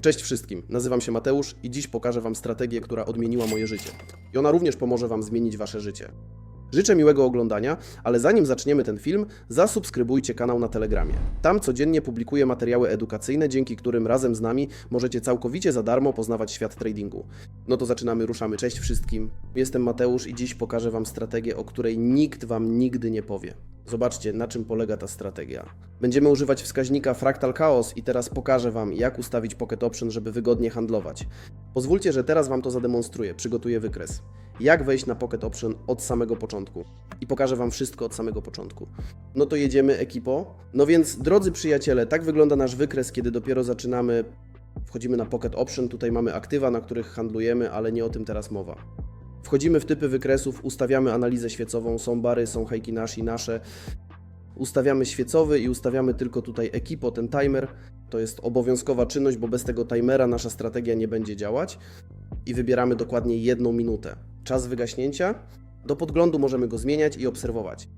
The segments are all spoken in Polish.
Cześć wszystkim, nazywam się Mateusz i dziś pokażę Wam strategię, która odmieniła moje życie. I ona również pomoże Wam zmienić Wasze życie. Życzę miłego oglądania, ale zanim zaczniemy ten film, zasubskrybujcie kanał na Telegramie. Tam codziennie publikuję materiały edukacyjne, dzięki którym razem z nami możecie całkowicie za darmo poznawać świat tradingu. No to zaczynamy, ruszamy. Cześć wszystkim. Jestem Mateusz i dziś pokażę Wam strategię, o której nikt Wam nigdy nie powie. Zobaczcie, na czym polega ta strategia. Będziemy używać wskaźnika Fractal Chaos i teraz pokażę Wam, jak ustawić Pocket Option, żeby wygodnie handlować. Pozwólcie, że teraz Wam to zademonstruję, przygotuję wykres. Jak wejść na Pocket Option od samego początku. I pokażę Wam wszystko od samego początku. No to jedziemy, ekipo. No więc, drodzy przyjaciele, tak wygląda nasz wykres, kiedy dopiero zaczynamy, wchodzimy na Pocket Option. Tutaj mamy aktywa, na których handlujemy, ale nie o tym teraz mowa. Wchodzimy w typy wykresów, ustawiamy analizę świecową, są bary, są hejki nashi, nasze. Ustawiamy świecowy i ustawiamy tylko tutaj ekipo, ten timer. To jest obowiązkowa czynność, bo bez tego timera nasza strategia nie będzie działać. I wybieramy dokładnie jedną minutę. Czas wygaśnięcia. Do podglądu możemy go zmieniać i obserwować.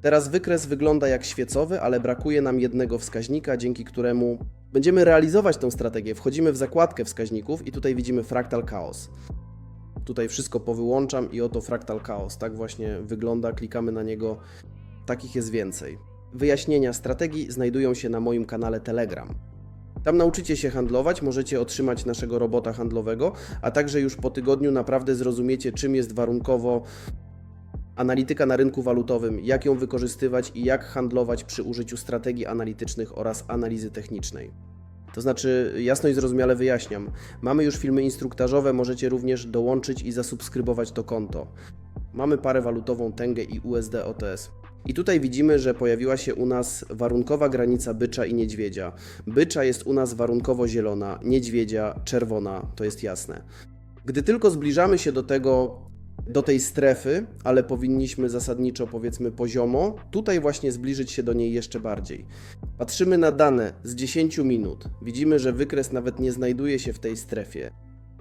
Teraz wykres wygląda jak świecowy, ale brakuje nam jednego wskaźnika, dzięki któremu będziemy realizować tę strategię. Wchodzimy w zakładkę wskaźników i tutaj widzimy Fractal Chaos. Tutaj wszystko powyłączam i oto Fractal Chaos. Tak właśnie wygląda, klikamy na niego. Takich jest więcej. Wyjaśnienia strategii znajdują się na moim kanale Telegram. Tam nauczycie się handlować, możecie otrzymać naszego robota handlowego, a także już po tygodniu naprawdę zrozumiecie, czym jest warunkowo analityka na rynku walutowym, jak ją wykorzystywać i jak handlować przy użyciu strategii analitycznych oraz analizy technicznej. To znaczy, jasno i zrozumiale wyjaśniam. Mamy już filmy instruktażowe, możecie również dołączyć i zasubskrybować to konto. Mamy parę walutową Tengę i USD OTS. I tutaj widzimy, że pojawiła się u nas warunkowa granica bycza i niedźwiedzia. Bycza jest u nas warunkowo zielona, niedźwiedzia czerwona, to jest jasne. Gdy tylko zbliżamy się do tego, do tej strefy, ale powinniśmy zasadniczo, powiedzmy poziomo, tutaj właśnie zbliżyć się do niej jeszcze bardziej. Patrzymy na dane z 10 minut. Widzimy, że wykres nawet nie znajduje się w tej strefie.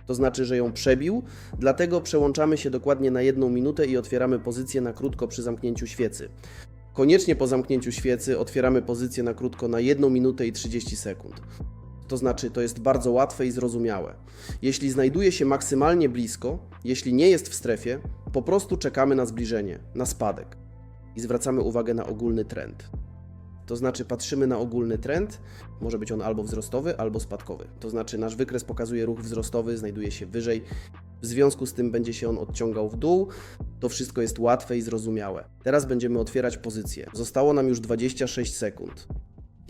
To znaczy, że ją przebił, dlatego przełączamy się dokładnie na jedną minutę i otwieramy pozycję na krótko przy zamknięciu świecy. Koniecznie po zamknięciu świecy otwieramy pozycję na krótko na 1 minutę i 30 sekund. To znaczy, to jest bardzo łatwe i zrozumiałe. Jeśli znajduje się maksymalnie blisko, jeśli nie jest w strefie, po prostu czekamy na zbliżenie, na spadek i zwracamy uwagę na ogólny trend. To znaczy, patrzymy na ogólny trend, może być on albo wzrostowy, albo spadkowy. To znaczy, nasz wykres pokazuje ruch wzrostowy, znajduje się wyżej, w związku z tym będzie się on odciągał w dół. To wszystko jest łatwe i zrozumiałe. Teraz będziemy otwierać pozycję. Zostało nam już 26 sekund.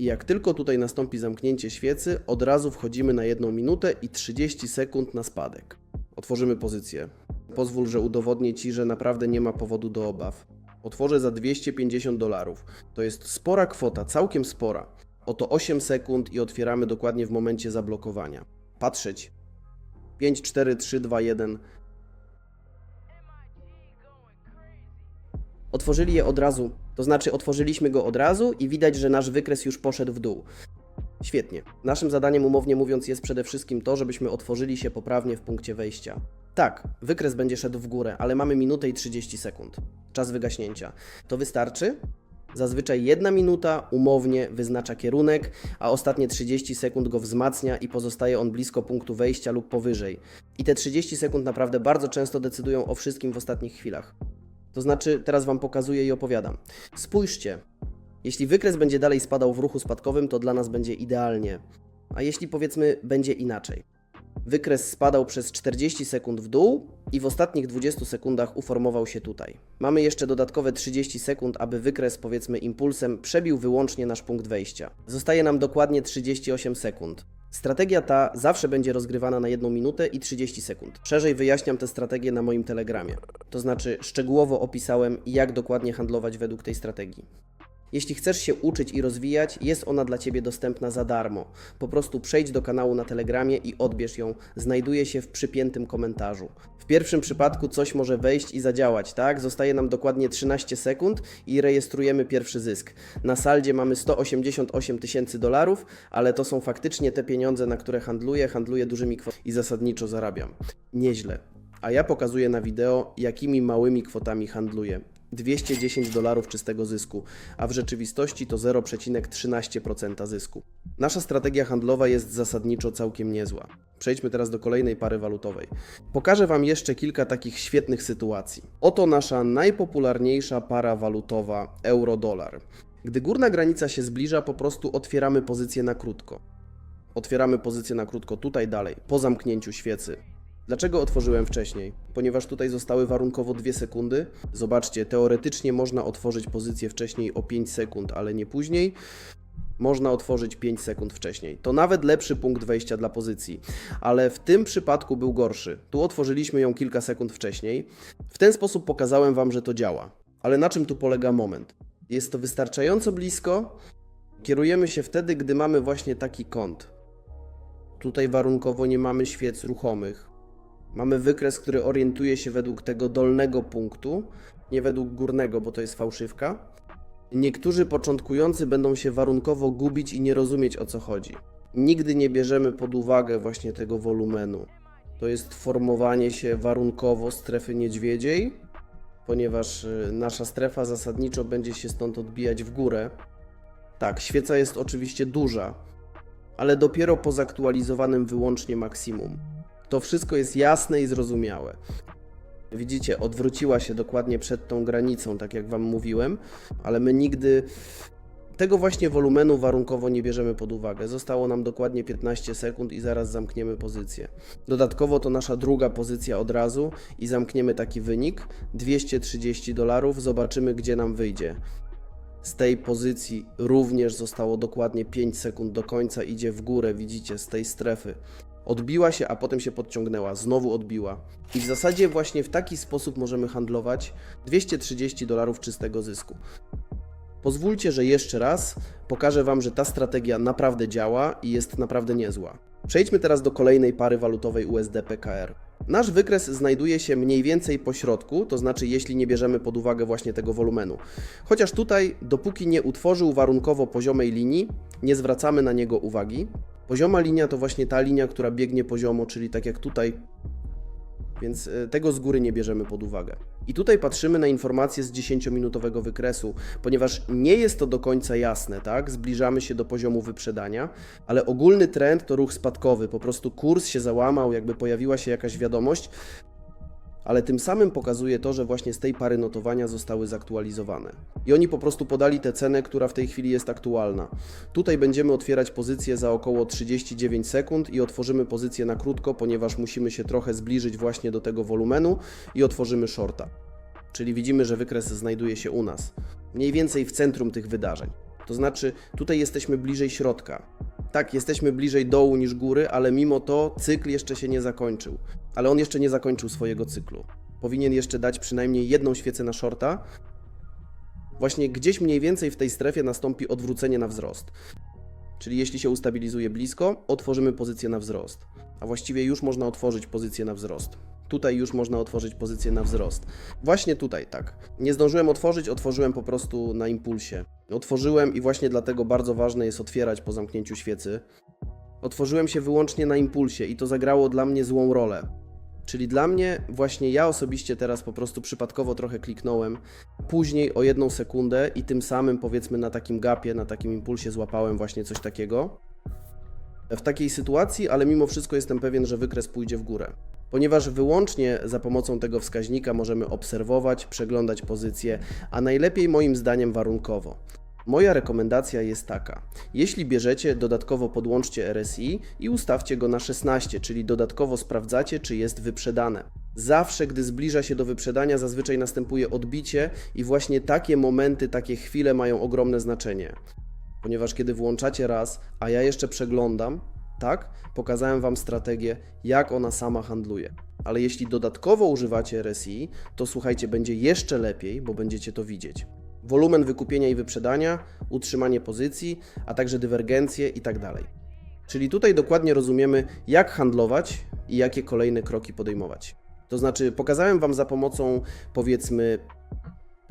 I jak tylko tutaj nastąpi zamknięcie świecy, od razu wchodzimy na 1 minutę i 30 sekund na spadek. Otworzymy pozycję. Pozwól, że udowodnię Ci, że naprawdę nie ma powodu do obaw. Otworzę za 250 dolarów. To jest spora kwota, całkiem spora. Oto 8 sekund i otwieramy dokładnie w momencie zablokowania. Patrzeć. 5, 4, 3, 2, 1. Otworzyli je od razu, to znaczy otworzyliśmy go od razu i widać, że nasz wykres już poszedł w dół. Świetnie. Naszym zadaniem, umownie mówiąc, jest przede wszystkim to, żebyśmy otworzyli się poprawnie w punkcie wejścia. Tak, wykres będzie szedł w górę, ale mamy minutę i 30 sekund. Czas wygaśnięcia. To wystarczy? Zazwyczaj jedna minuta umownie wyznacza kierunek, a ostatnie 30 sekund go wzmacnia i pozostaje on blisko punktu wejścia lub powyżej. I te 30 sekund naprawdę bardzo często decydują o wszystkim w ostatnich chwilach. To znaczy, teraz Wam pokazuję i opowiadam. Spójrzcie, jeśli wykres będzie dalej spadał w ruchu spadkowym, to dla nas będzie idealnie. A jeśli powiedzmy będzie inaczej? Wykres spadał przez 40 sekund w dół i w ostatnich 20 sekundach uformował się tutaj. Mamy jeszcze dodatkowe 30 sekund, aby wykres powiedzmy impulsem przebił wyłącznie nasz punkt wejścia. Zostaje nam dokładnie 38 sekund. Strategia ta zawsze będzie rozgrywana na 1 minutę i 30 sekund. Szerzej wyjaśniam tę strategię na moim telegramie. To znaczy szczegółowo opisałem, jak dokładnie handlować według tej strategii. Jeśli chcesz się uczyć i rozwijać, jest ona dla Ciebie dostępna za darmo. Po prostu przejdź do kanału na Telegramie i odbierz ją. Znajduje się w przypiętym komentarzu. W pierwszym przypadku coś może wejść i zadziałać, tak? Zostaje nam dokładnie 13 sekund i rejestrujemy pierwszy zysk. Na saldzie mamy 188 tysięcy dolarów, ale to są faktycznie te pieniądze, na które handluję, handluję dużymi kwotami i zasadniczo zarabiam. Nieźle. A ja pokazuję na wideo, jakimi małymi kwotami handluję. 210 dolarów czystego zysku, a w rzeczywistości to 0,13% zysku. Nasza strategia handlowa jest zasadniczo całkiem niezła. Przejdźmy teraz do kolejnej pary walutowej. Pokażę Wam jeszcze kilka takich świetnych sytuacji. Oto nasza najpopularniejsza para walutowa euro-dolar. Gdy górna granica się zbliża, po prostu otwieramy pozycję na krótko. Otwieramy pozycję na krótko tutaj dalej, po zamknięciu świecy. Dlaczego otworzyłem wcześniej? Ponieważ tutaj zostały warunkowo 2 sekundy. Zobaczcie, teoretycznie można otworzyć pozycję wcześniej o 5 sekund, ale nie później. Można otworzyć 5 sekund wcześniej. To nawet lepszy punkt wejścia dla pozycji, ale w tym przypadku był gorszy. Tu otworzyliśmy ją kilka sekund wcześniej. W ten sposób pokazałem Wam, że to działa. Ale na czym tu polega moment? Jest to wystarczająco blisko. Kierujemy się wtedy, gdy mamy właśnie taki kąt. Tutaj warunkowo nie mamy świec ruchomych. Mamy wykres, który orientuje się według tego dolnego punktu, nie według górnego, bo to jest fałszywka. Niektórzy początkujący będą się warunkowo gubić i nie rozumieć o co chodzi. Nigdy nie bierzemy pod uwagę właśnie tego wolumenu. To jest formowanie się warunkowo strefy niedźwiedziej, ponieważ y, nasza strefa zasadniczo będzie się stąd odbijać w górę. Tak, świeca jest oczywiście duża, ale dopiero po zaktualizowanym wyłącznie maksimum. To wszystko jest jasne i zrozumiałe. Widzicie, odwróciła się dokładnie przed tą granicą, tak jak Wam mówiłem, ale my nigdy tego właśnie wolumenu warunkowo nie bierzemy pod uwagę. Zostało nam dokładnie 15 sekund i zaraz zamkniemy pozycję. Dodatkowo to nasza druga pozycja od razu i zamkniemy taki wynik 230 dolarów. Zobaczymy, gdzie nam wyjdzie. Z tej pozycji również zostało dokładnie 5 sekund do końca, idzie w górę, widzicie, z tej strefy. Odbiła się, a potem się podciągnęła, znowu odbiła. I w zasadzie właśnie w taki sposób możemy handlować 230 dolarów czystego zysku. Pozwólcie, że jeszcze raz pokażę Wam, że ta strategia naprawdę działa i jest naprawdę niezła. Przejdźmy teraz do kolejnej pary walutowej USD-PKR. Nasz wykres znajduje się mniej więcej po środku, to znaczy jeśli nie bierzemy pod uwagę właśnie tego wolumenu. Chociaż tutaj, dopóki nie utworzył warunkowo poziomej linii, nie zwracamy na niego uwagi. Pozioma linia to właśnie ta linia, która biegnie poziomo, czyli tak jak tutaj więc e, tego z góry nie bierzemy pod uwagę. I tutaj patrzymy na informacje z 10-minutowego wykresu, ponieważ nie jest to do końca jasne, tak? Zbliżamy się do poziomu wyprzedania, ale ogólny trend to ruch spadkowy, po prostu kurs się załamał, jakby pojawiła się jakaś wiadomość, ale tym samym pokazuje to, że właśnie z tej pary notowania zostały zaktualizowane. I oni po prostu podali tę cenę, która w tej chwili jest aktualna. Tutaj będziemy otwierać pozycję za około 39 sekund i otworzymy pozycję na krótko, ponieważ musimy się trochę zbliżyć właśnie do tego wolumenu i otworzymy shorta. Czyli widzimy, że wykres znajduje się u nas, mniej więcej w centrum tych wydarzeń. To znaczy, tutaj jesteśmy bliżej środka. Tak, jesteśmy bliżej dołu niż góry, ale mimo to cykl jeszcze się nie zakończył. Ale on jeszcze nie zakończył swojego cyklu. Powinien jeszcze dać przynajmniej jedną świecę na shorta. Właśnie gdzieś mniej więcej w tej strefie nastąpi odwrócenie na wzrost. Czyli jeśli się ustabilizuje blisko, otworzymy pozycję na wzrost. A właściwie już można otworzyć pozycję na wzrost. Tutaj już można otworzyć pozycję na wzrost. Właśnie tutaj, tak. Nie zdążyłem otworzyć, otworzyłem po prostu na impulsie. Otworzyłem i właśnie dlatego bardzo ważne jest otwierać po zamknięciu świecy. Otworzyłem się wyłącznie na impulsie i to zagrało dla mnie złą rolę. Czyli dla mnie, właśnie ja osobiście teraz po prostu przypadkowo trochę kliknąłem, później o jedną sekundę i tym samym powiedzmy na takim gapie, na takim impulsie złapałem właśnie coś takiego. W takiej sytuacji, ale mimo wszystko jestem pewien, że wykres pójdzie w górę. Ponieważ wyłącznie za pomocą tego wskaźnika możemy obserwować, przeglądać pozycje, a najlepiej moim zdaniem warunkowo. Moja rekomendacja jest taka: jeśli bierzecie, dodatkowo podłączcie RSI i ustawcie go na 16, czyli dodatkowo sprawdzacie, czy jest wyprzedane. Zawsze, gdy zbliża się do wyprzedania, zazwyczaj następuje odbicie, i właśnie takie momenty, takie chwile mają ogromne znaczenie. Ponieważ kiedy włączacie raz, a ja jeszcze przeglądam, tak, pokazałem Wam strategię, jak ona sama handluje. Ale jeśli dodatkowo używacie RSI, to słuchajcie, będzie jeszcze lepiej, bo będziecie to widzieć wolumen wykupienia i wyprzedania, utrzymanie pozycji, a także dywergencje itd. Tak Czyli tutaj dokładnie rozumiemy, jak handlować i jakie kolejne kroki podejmować. To znaczy, pokazałem Wam za pomocą, powiedzmy,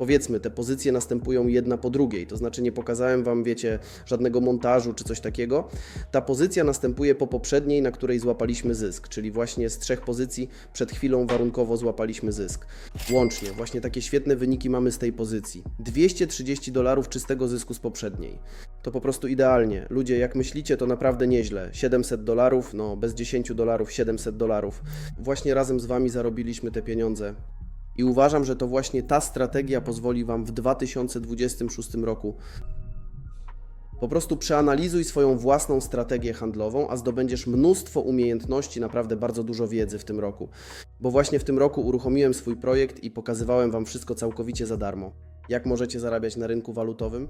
Powiedzmy, te pozycje następują jedna po drugiej, to znaczy nie pokazałem Wam, wiecie, żadnego montażu czy coś takiego. Ta pozycja następuje po poprzedniej, na której złapaliśmy zysk, czyli właśnie z trzech pozycji przed chwilą warunkowo złapaliśmy zysk. Łącznie, właśnie takie świetne wyniki mamy z tej pozycji. 230 dolarów czystego zysku z poprzedniej. To po prostu idealnie. Ludzie, jak myślicie, to naprawdę nieźle. 700 dolarów, no bez 10 dolarów 700 dolarów. Właśnie razem z Wami zarobiliśmy te pieniądze. I uważam, że to właśnie ta strategia pozwoli Wam w 2026 roku po prostu przeanalizuj swoją własną strategię handlową, a zdobędziesz mnóstwo umiejętności, naprawdę bardzo dużo wiedzy w tym roku. Bo właśnie w tym roku uruchomiłem swój projekt i pokazywałem Wam wszystko całkowicie za darmo. Jak możecie zarabiać na rynku walutowym?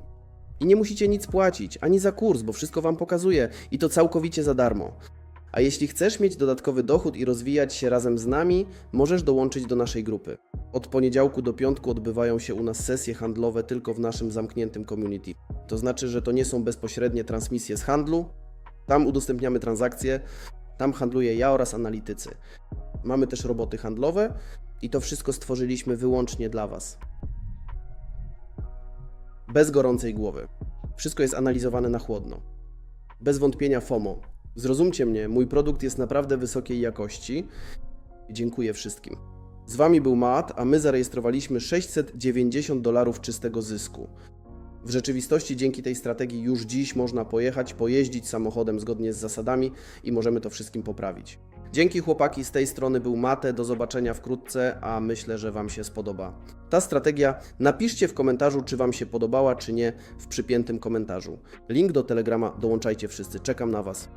I nie musicie nic płacić, ani za kurs, bo wszystko Wam pokazuję i to całkowicie za darmo. A jeśli chcesz mieć dodatkowy dochód i rozwijać się razem z nami, możesz dołączyć do naszej grupy. Od poniedziałku do piątku odbywają się u nas sesje handlowe tylko w naszym zamkniętym community. To znaczy, że to nie są bezpośrednie transmisje z handlu. Tam udostępniamy transakcje, tam handluję ja oraz analitycy. Mamy też roboty handlowe i to wszystko stworzyliśmy wyłącznie dla Was. Bez gorącej głowy. Wszystko jest analizowane na chłodno. Bez wątpienia FOMO. Zrozumcie mnie, mój produkt jest naprawdę wysokiej jakości. Dziękuję wszystkim. Z Wami był Matt, a my zarejestrowaliśmy 690 dolarów czystego zysku. W rzeczywistości dzięki tej strategii już dziś można pojechać, pojeździć samochodem zgodnie z zasadami i możemy to wszystkim poprawić. Dzięki chłopaki, z tej strony był Mate, do zobaczenia wkrótce, a myślę, że Wam się spodoba. Ta strategia napiszcie w komentarzu, czy Wam się podobała, czy nie, w przypiętym komentarzu. Link do Telegrama dołączajcie wszyscy, czekam na Was.